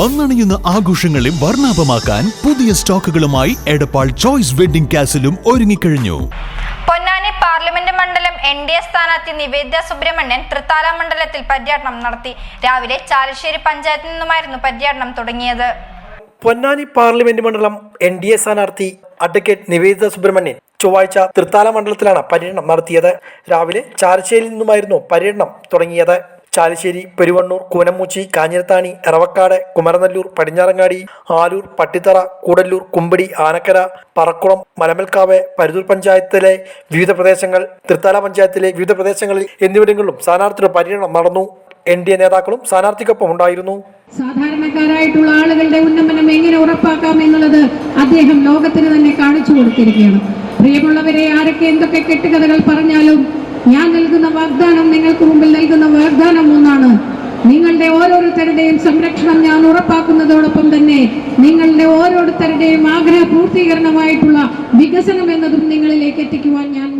വന്നണിയുന്ന ആഘോഷങ്ങളെ വർണാഭമാക്കാൻ പുതിയ സ്റ്റോക്കുകളുമായി എടപ്പാൾ ചോയ്സ് വെഡിംഗ് കാസിലും ഒരുങ്ങിക്കഴിഞ്ഞു. പൊന്നാനി പാർലമെന്റ് മണ്ഡലം എൻ ഡി എ സ്ഥാനാർത്ഥി നിവേദ്യ സുബ്രഹ്മണ്യൻ തൃത്താല മണ്ഡലത്തിൽ പര്യടനം നടത്തി. രാവിലെ ചാലശ്ശേരി പഞ്ചായത്തിൽ നിന്നുമായിരുന്നു പര്യടനം തുടങ്ങിയത്. പൊന്നാനി പാർലമെന്റ് മണ്ഡലം എൻ ഡി എ സ്ഥാനാർത്ഥി അഡ്വക്കേറ്റ് നിവേദിത സുബ്രഹ്മണ്യൻ ചൊവ്വാഴ്ച തൃത്താല മണ്ഡലത്തിലാണ് പര്യടനം നടത്തിയത്. രാവിലെ ചാലശ്ശേരിയിൽ നിന്നുമായിരുന്നു പര്യടനം തുടങ്ങിയത്. ചാലശ്ശേരി പെരുവണ്ണൂർ കൂനമൂച്ചി കാഞ്ഞിരത്താണി എറവക്കാട് കുമരനല്ലൂർ പടിഞ്ഞാറങ്ങാടി ആലൂർ പട്ടിത്തറ കൂടല്ലൂർ കുമ്പടി ആനക്കര പറക്കുളം മലമൽക്കാവ് പരുതൂർ പഞ്ചായത്തിലെ വിവിധ പ്രദേശങ്ങൾ തൃത്താല പഞ്ചായത്തിലെ വിവിധ പ്രദേശങ്ങളിൽ എന്നിവിടങ്ങളിലും സ്ഥാനാർത്ഥിയുടെ പര്യടനം നടന്നു. എൻ ഡി എ നേതാക്കളും സ്ഥാനാർത്ഥിക്കൊപ്പം ഉണ്ടായിരുന്നു. സാധാരണക്കാരായിട്ടുള്ള ആളുകളുടെ ഉന്നമനം എങ്ങനെ ഉറപ്പാക്കാം എന്നുള്ളത് അദ്ദേഹം ലോകത്തിന് തന്നെ കാണിച്ചു കൊടുത്തിരിക്കുകയാണ്. പ്രിയമുള്ളവരെ ആരൊക്കെ എന്തൊക്കെ കെട്ടുകഥകൾ പറഞ്ഞാലും ഞാൻ നൽകുന്ന വാഗ്ദാനം നിങ്ങൾക്ക് മുമ്പിൽ നൽകുന്ന വാഗ്ദാനം ഒന്നാണ്. നിങ്ങളുടെ ഓരോരുത്തരുടെയും സംരക്ഷണം ഞാൻ ഉറപ്പാക്കുന്നതോടൊപ്പം തന്നെ നിങ്ങളുടെ ഓരോരുത്തരുടെയും ആഗ്രഹ പൂർത്തീകരണമായിട്ടുള്ള വികസനം എന്നതും നിങ്ങളിലേക്ക് എത്തിക്കുവാൻ ഞാൻ